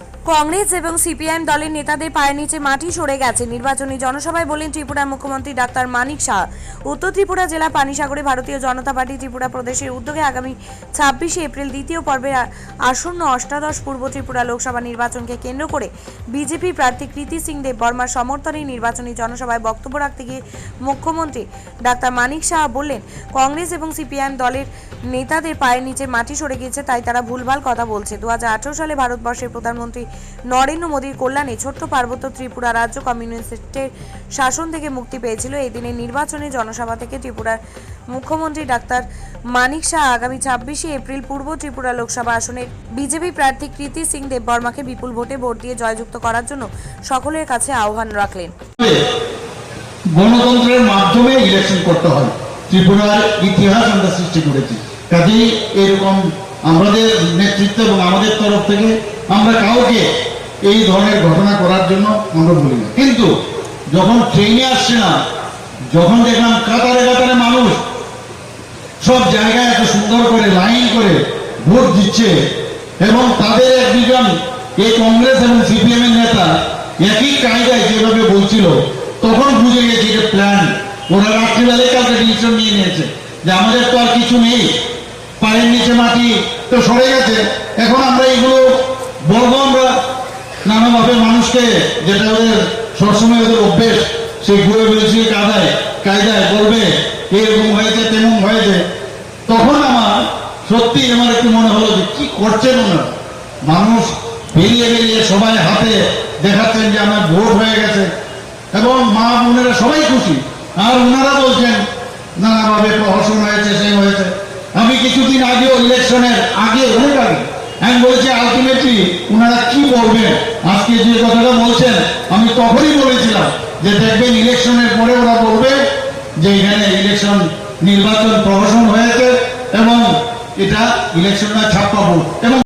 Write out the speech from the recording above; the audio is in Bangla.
কংগ্রেস এবং সিপিআইএম দলের নেতাদের পায়ের নিচে মাটি সরে গেছে। নির্বাচনী জনসভায় বলেন ত্রিপুরার মুখ্যমন্ত্রী ডাক্তার মানিক শাহ। উত্তর ত্রিপুরা জেলা পানিসাগরে ভারতীয় জনতা পার্টি ত্রিপুরা প্রদেশের উদ্যোগে আগামী ছাব্বিশে এপ্রিল দ্বিতীয় পর্বের আ- আসন্ন অষ্টাদশ পূর্ব ত্রিপুরা লোকসভা নির্বাচনকে কেন্দ্র করে বিজেপি প্রার্থী কৃতি সিং দেব বর্মার সমর্থনে নির্বাচনী জনসভায় বক্তব্য রাখতে গিয়ে মুখ্যমন্ত্রী ডাক্তার মানিক শাহ বললেন, কংগ্রেস এবং সিপিআইএম দলের নেতাদের পায়ের নিচে মাটি সরে গিয়েছে, তাই তারা ভুলভাল কথা বলছে। দু হাজার আঠারো সালে ভারতবর্ষের প্রধানমন্ত্রী নরেন্দ্র মোদীর কল্যাণে ছোট্ট পার্বত্য ত্রিপুরা রাজ্য কমিউনিস্টের শাসন থেকে মুক্তি পেয়েছিল। এই দিনের নির্বাচনে জনসভা থেকে ত্রিপুরার মুখ্যমন্ত্রী ডাক্তার মানিক শাহ আগামী ছাব্বিশে এপ্রিল পূর্ব ত্রিপুরা লোকসভা আসনের বিজেপি প্রার্থী কৃতি সিং দেববর্মাকে বিপুল ভোটে ভোট দিয়ে জয়যুক্ত করার জন্য সকলের কাছে আহ্বান রাখলেন। গণতন্ত্রের মাধ্যমে ইলেকশন করতে হয়। ত্রিপুরার ইতিহাস আমরা সৃষ্টি করেছি। কাজেই এরকম আমাদের নেতৃত্ব এবং আমাদের তরফ থেকে আমরা কাউকে এই ধরনের ঘটনা করার জন্য আমরা বলি না। কিন্তু যখন ট্রেনে আসছে না যখন দেখলাম কাতারে কাতারে মানুষ সব জায়গায় এত সুন্দর করে লাইন করে ভোট দিচ্ছে এবং তাদের এক দুজন, এই কংগ্রেস এবং সিপিএম এর নেতা একই কায়দায় যেভাবে বলছিল, তখন বুঝে গেছে যে প্ল্যান ওরা রাত্রিবেলায় কালকে ডিসিশন নিয়ে নিয়েছে যে আমাদের তো আর কিছু নেই। পায়ের নিচে মাটি তো সরে গেছে, এখন আমরা এগুলো বলব আমরা নানাভাবে মানুষকে যেটা ওদের সবসময় ওদের অভ্যেস, সেই ঘুরে বেড়েছি কাদায়, কায়দায় বলবে, এরকম হয়েছে, তেমন হয়েছে। তখন আমার সত্যি আমার একটু মনে হলো যে কি করছেন ওনারা? মানুষ বেরিয়ে বেরিয়ে সবাই হাতে দেখাচ্ছেন যে আমার ভোট হয়ে গেছে। এবং মা বোনেরা সবাই খুশি। আর ওনারা বলছেন, নানাভাবে প্রহসন হয়েছে সে হয়েছে। আমি কিছুদিন আগেও ইলেকশনের আগে, অনেক আগে আমি বলেছি আলটিমেটলি ওনারা কি বলবেন? আজকে যে কথাটা বলছেন, আমি তখনই বলেছিলাম যে দেখবেন ইলেকশনের পরে ওরা বলবে যে এখানে ইলেকশন নির্বাচন প্রহসন হয়েছে এবং এটা ইলেকশনটা ছাপ্পা ভোট। এবং